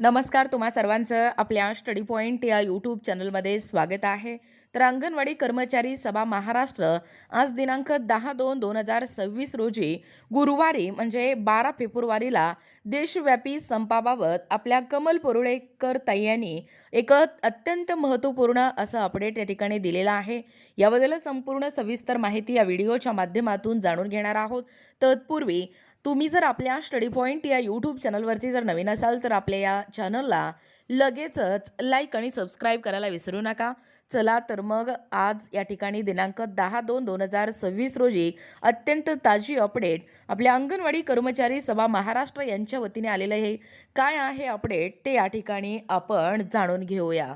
नमस्कार तुम्हा सर्वांचं आपल्या स्टडी पॉईंट या यूट्यूब चॅनलमध्ये स्वागत आहे. तर अंगणवाडी कर्मचारी सभा महाराष्ट्र आज दिनांक दहा दोन दोन हजार सव्वीस रोजी गुरुवारी म्हणजे बारा फेब्रुवारीला देशव्यापी संपाबाबत आपल्या कमल परुळेकर ताई यांनी एक अत्यंत महत्त्वपूर्ण असं अपडेट या ठिकाणी दिलेलं आहे. याबद्दल संपूर्ण सविस्तर माहिती या व्हिडिओच्या माध्यमातून जाणून घेणार आहोत. तत्पूर्वी तुम्ही जर आपल्या स्टडी पॉईंट या यूट्यूब चॅनलवरती जर नवीन असाल तर आपल्या या चॅनलला लगेचच लाईक आणि सबस्क्राईब करायला विसरू नका. चला तर मग आज या ठिकाणी दिनांक दहा दोन दोन हजार सव्वीस रोजी अत्यंत ताजी अपडेट आपल्या अंगणवाडी कर्मचारी सभा महाराष्ट्र यांच्या वतीने आलेलं हे. काय आहे अपडेट ते या ठिकाणी आपण जाणून घेऊया.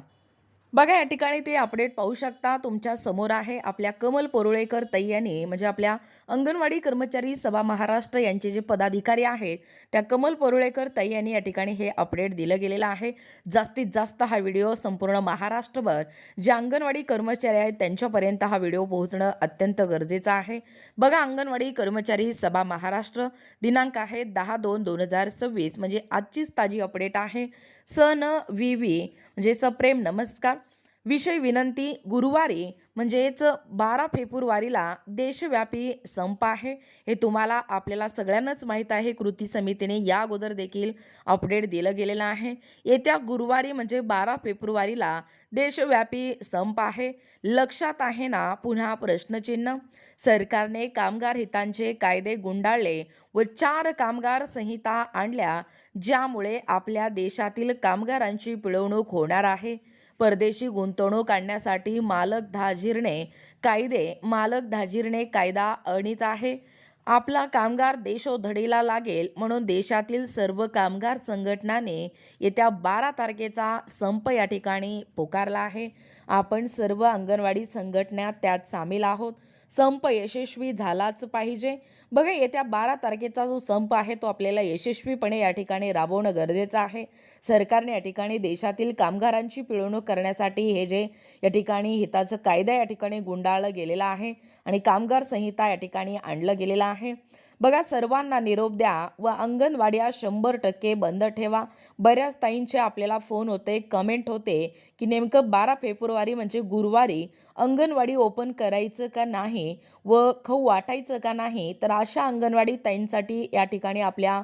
बघा या ठिकाणी ते अपडेट पाहू शकता. तुमच्यासमोर आहे आपल्या कमल पोरुळेकर ताई यांनी म्हणजे आपल्या अंगणवाडी कर्मचारी सभा महाराष्ट्र यांचे जे पदाधिकारी आहेत त्या कमल पोरुळेकर ताई यांनी या ठिकाणी हे अपडेट दिलं गेलेलं आहे. जास्तीत जास्त हा व्हिडिओ संपूर्ण महाराष्ट्रभर जे अंगणवाडी कर्मचारी आहेत त्यांच्यापर्यंत हा व्हिडिओ पोहोचणं अत्यंत गरजेचं आहे. बघा अंगणवाडी कर्मचारी सभा महाराष्ट्र दिनांक आहे दहा दोन दोन हजार सव्वीस म्हणजे आजचीच ताजी अपडेट आहे. सन व्ही व्ही म्हणजे सप्रेम नमस्कार. विषय विनंती गुरुवारी म्हणजेच बारा फेब्रुवारीला देशव्यापी संप आहे. हे तुम्हाला आपल्याला सगळ्यांनाच माहीत आहे. कृती समितीने या अगोदर देखील अपडेट दिलं गेलेलं आहे. येत्या गुरुवारी म्हणजे बारा फेब्रुवारीला देशव्यापी संप आहे. लक्षात आहे ना पुन्हा प्रश्नचिन्ह. सरकारने कामगार हितांचे कायदे गुंडाळले व चार कामगार संहिता आणल्या ज्यामुळे आपल्या देशातील कामगारांची पिळवणूक होणार आहे. परदेशी गुंतवणूक आणण्यासाठी मालक धाजीरने कायदे मालक धाजीरने कायदा आणीत आहे. आपला कामगार देशोधडीला लागेल म्हणून देशातील सर्व कामगार संघटनाने येत्या बारा तारखेचा संप या ठिकाणी पुकारला आहे. आपण सर्व अंगणवाडी संघटना त्यात सामील आहोत. संप यशस्वी झालाच पाहिजे. बघा येत्या बारा तारखेचा जो संप आहे तो आपल्याला यशस्वीपणे या ठिकाणी राबवणं गरजेचं आहे. सरकारने या ठिकाणी देशातील कामगारांची पिळवणूक करण्यासाठी हे जे या ठिकाणी हिताचं कायदा या ठिकाणी गुंडाळलं गेलेला आहे आणि कामगार संहिता या ठिकाणी आणलं गेलेलं आहे. बघा सर्वांना निरोप द्या व अंगणवाड्या शंभर टक्के बंद ठेवा. बऱ्याच ताईंचे आपल्याला फोन होते कमेंट होते की नेमकं बारा फेब्रुवारी म्हणजे गुरुवारी अंगणवाडी ओपन करायचं का नाही व खाऊ वाटायचं का नाही? तर अशा अंगणवाडी ताईंसाठी या ठिकाणी आपल्या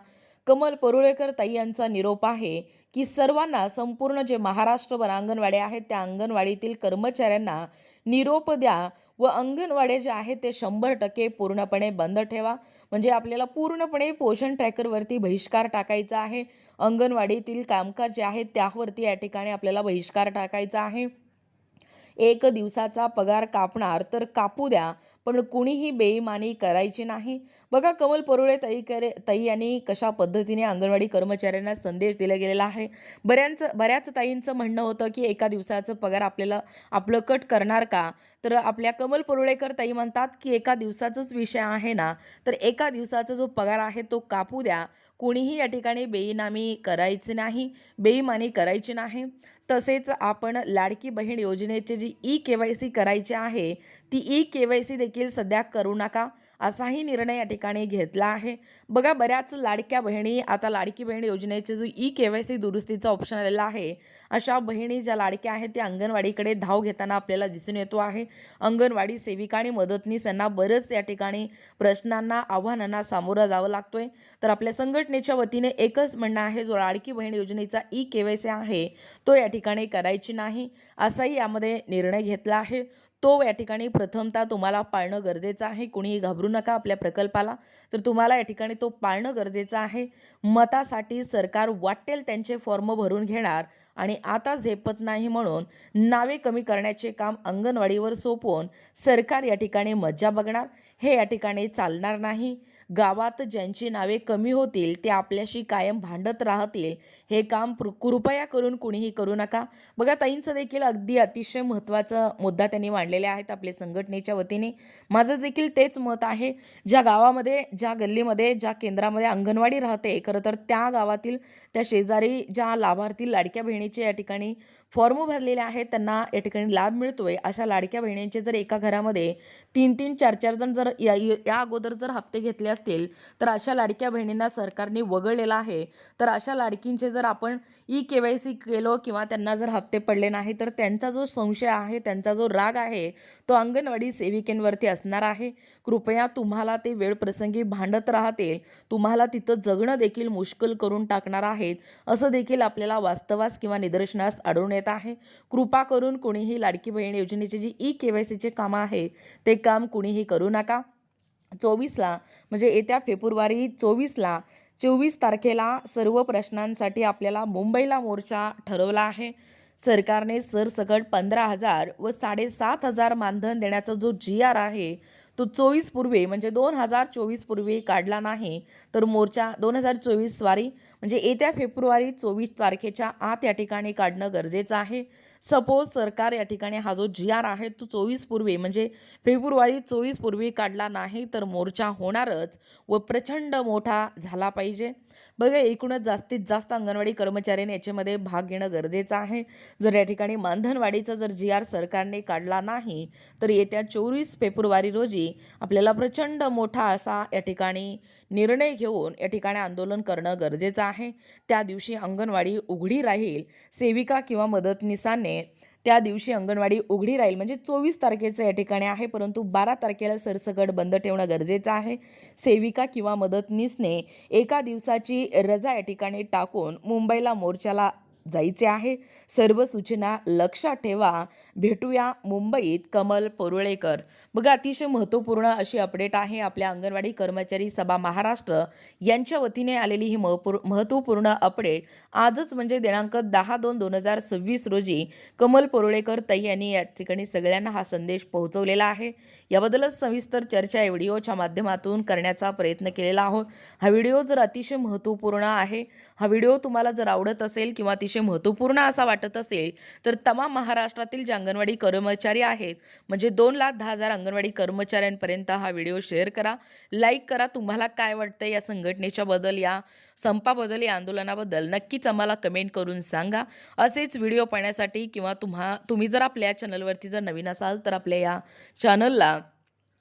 कमल परुळेकर ताई यांचा निरोप आहे की सर्वांना संपूर्ण जे महाराष्ट्रभर अंगणवाड्या आहेत त्या अंगणवाडीतील कर्मचाऱ्यांना निरोप द्या व अंगणवाडी जे आहेत ते शंभर टक्के पूर्णपणे बंद ठेवा. म्हणजे आपल्याला पूर्णपणे पोषण ट्रॅकरवरती बहिष्कार टाकायचा आहे. अंगणवाडीतील कामकाज जे आहेत त्यावरती या ठिकाणी आपल्याला बहिष्कार टाकायचा आहे. एक दिवसाचा पगार कापणार तर कापू द्या पण कुणीही बेईमानी करायची नाही. बघा कमल परुळे तई करे ताई यांनी कशा पद्धतीने अंगणवाडी कर्मचाऱ्यांना संदेश दिला गेलेला आहे. बऱ्यांचं बऱ्याच ताईंचं म्हणणं होतं की एका दिवसाचं पगार आपल्याला आपलं कट करणार का? तर आपल्या कमल परुळेकर ताई म्हणतात की एका दिवसाचाच विषय आहे ना? तर एका दिवसाचा जो पगार आहे तो कापू द्या कुणीही या ठिकाणी बेईनामी करायची नाही बेईमानी करायची नाही. तसेच आपण लाडकी बहीण योजनेची जी ई के वाय सी करायची आहे ती ई के वाय सी देखील सध्या करू नका. असाही निर्णय या ठिकाणी घेतला आहे. बघा बऱ्याच लाडक्या बहिणी आता लाडकी बहीण योजनेचे जो ई के वाय सी दुरुस्तीचा ऑप्शन आलेला आहे अशा बहिणी ज्या लाडक्या आहेत त्या अंगणवाडीकडे धाव घेताना आपल्याला दिसून येतो आहे. अंगणवाडी सेविका आणि मदतनीस यांना बरंच या ठिकाणी प्रश्नांना आव्हानांना सामोरं जावं लागतोय. तर आपल्या संघटनेच्या वतीने एकच म्हणणं आहे जो लाडकी बहीण योजनेचा ई के वाय सी आहे तो या ठिकाणी करायची नाही असाही यामध्ये निर्णय घेतला आहे. तो या ठिकाणी प्रथमतः तुम्हाला पाळणं गरजेचं आहे. कुणीही घाबरू नका आपल्या प्रकल्पाला. तर तुम्हाला या ठिकाणी तो पाळणं गरजेचं आहे. मतासाठी सरकार वाटेल त्यांचे फॉर्म भरून घेणार आणि आता झेपत नाही म्हणून नावे कमी करण्याचे काम अंगणवाडीवर सोपवून सरकार या ठिकाणी मज्जा बघणार. हे या ठिकाणी चालणार नाही. गावात ज्यांची नावे कमी होतील ते आपल्याशी कायम भांडत राहतील. हे काम कृपया करून कुणीही करू नका. बघा ताईंचं देखील अगदी अतिशय महत्त्वाचा मुद्दा त्यांनी मांडलेला आहेत आपल्या संघटनेच्या वतीने. माझं देखील तेच मत आहे. ज्या गावामध्ये ज्या गल्लीमध्ये ज्या केंद्रामध्ये अंगणवाडी राहते खरं तर त्या गावातील त्या शेजारी ज्या लाभार्थी लाडक्या बहिणीचे या ठिकाणी फॉर्म भरलेले आहेत त्यांना या ठिकाणी लाभ मिळतोय. अशा लाडक्या बहिणींचे जर एका घरामध्ये तीन तीन चार चार जण जर या या अगोदर जर हप्ते घेतले असतील तर अशा लाडक्या बहिणींना सरकारने वगळलेलं आहे. तर अशा लाडकींचे जर आपण ई के वाय सी केलो किंवा त्यांना जर हप्ते पडले नाही तर त्यांचा जो संशय आहे त्यांचा जो राग आहे तो अंगणवाडी सेविकेंवरती असणार आहे. कृपया तुम्हाला ते वेळ प्रसंगी भांडत राहतील. तुम्हाला तिथं जगणं देखील मुश्किल करून टाकणार आहेत असं देखील आपल्याला वास्तवास किंवा निदर्शनास आढळून येत आहे. कृपा करून कोणीही लाडकी बहीण योजनेची जी ई के वाय सीचे कामं आहे ते काम कुणीही करू नका. चोवीसला म्हणजे येत्या फेब्रुवारी चोवीसला चोवीस तारखेला सर्व प्रश्नांसाठी आपल्याला मुंबईला मोर्चा ठरवला आहे. सरकारने सरसकट पंधरा हजार व साडेसात हजार मानधन देण्याचा जो जी आर आहे तो चोवीस पूर्वी म्हणजे दोन हजार चोवीस पूर्वी काढला नाही तर मोर्चा दोन हजार चोवीस वारी म्हणजे येत्या फेब्रुवारी चोवीस तारखेच्या आत या ठिकाणी काढणं गरजेचं आहे. सपोज सरकार या ठिकाणी हा जो जी आर आहे तो चोवीस पूर्वी म्हणजे फेब्रुवारी चोवीस पूर्वी काढला नाही तर मोर्चा होणारच व प्रचंड मोठा झाला पाहिजे. बघा एकूणच जास्तीत जास्त अंगणवाडी कर्मचाऱ्यांनी याच्यामध्ये भाग घेणं गरजेचं आहे. जर या ठिकाणी मानधनवाडीचा जर जी आर सरकारने काढला नाही तर येत्या चोवीस फेब्रुवारी रोजी आपल्याला प्रचंड मोठा असा या ठिकाणी निर्णय घेऊन या ठिकाणी आंदोलन करणं गरजेचं आहे. त्या दिवशी अंगणवाडी उघडी राहील सेविका किंवा मदतनीसाने त्या दिवशी अंगणवाडी उघडी राहील. म्हणजे चोवीस तारखेचं या ठिकाणी आहे परंतु बारा तारखेला सरसकट बंद ठेवणं गरजेचं आहे. सेविका किंवा मदतनीसने एका दिवसाची रजा या ठिकाणी टाकून मुंबईला मोर्चाला जायचे आहे. सर्व सूचना लक्षात ठेवा. भेटूया मुंबईत कमल परुळेकर. बघा अतिशय महत्त्वपूर्ण अशी अपडेट आहे आपल्या अंगणवाडी कर्मचारी सभा महाराष्ट्र. यांच्या वतीने आलेली ही महपूर महत्त्वपूर्ण अपडेट आजच म्हणजे दिनांक दहा दोन दोन हजार सव्वीस रोजी कमल परुळेकर ताई यांनी या ठिकाणी सगळ्यांना हा संदेश पोहोचवलेला आहे. याबद्दलच सविस्तर चर्चा या व्हिडिओच्या माध्यमातून करण्याचा प्रयत्न केलेला आहोत. हा व्हिडिओ जर अतिशय महत्त्वपूर्ण आहे हा व्हिडिओ तुम्हाला जर आवडत असेल किंवा अतिशय महत्त्वपूर्ण असा वाटत असेल तर तमाम महाराष्ट्रातील जे अंगणवाडी कर्मचारी आहेत म्हणजे दोन लाख दहा हजार अंगणवाडी कर्मचाऱ्यांपर्यंत हा व्हिडिओ शेअर करा लाईक करा तुम्हाला काय वाटतं या संघटनेच्या बदल या संपाबद्दल या आंदोलनाबद्दल नक्कीच आम्हाला कमेंट करून सांगा. असेच व्हिडिओ पाहण्यासाठी किंवा तुम्हा तुम्ही जर आपल्या चॅनलवरती जर नवीन असाल तर आपल्या या चॅनलला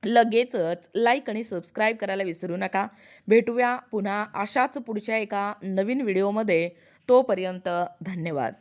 लगेचच लाईक आणि सबस्क्राईब करायला विसरू नका. भेटूया पुन्हा अशाच पुढच्या एका नवीन व्हिडिओमध्ये. तोपर्यंत धन्यवाद.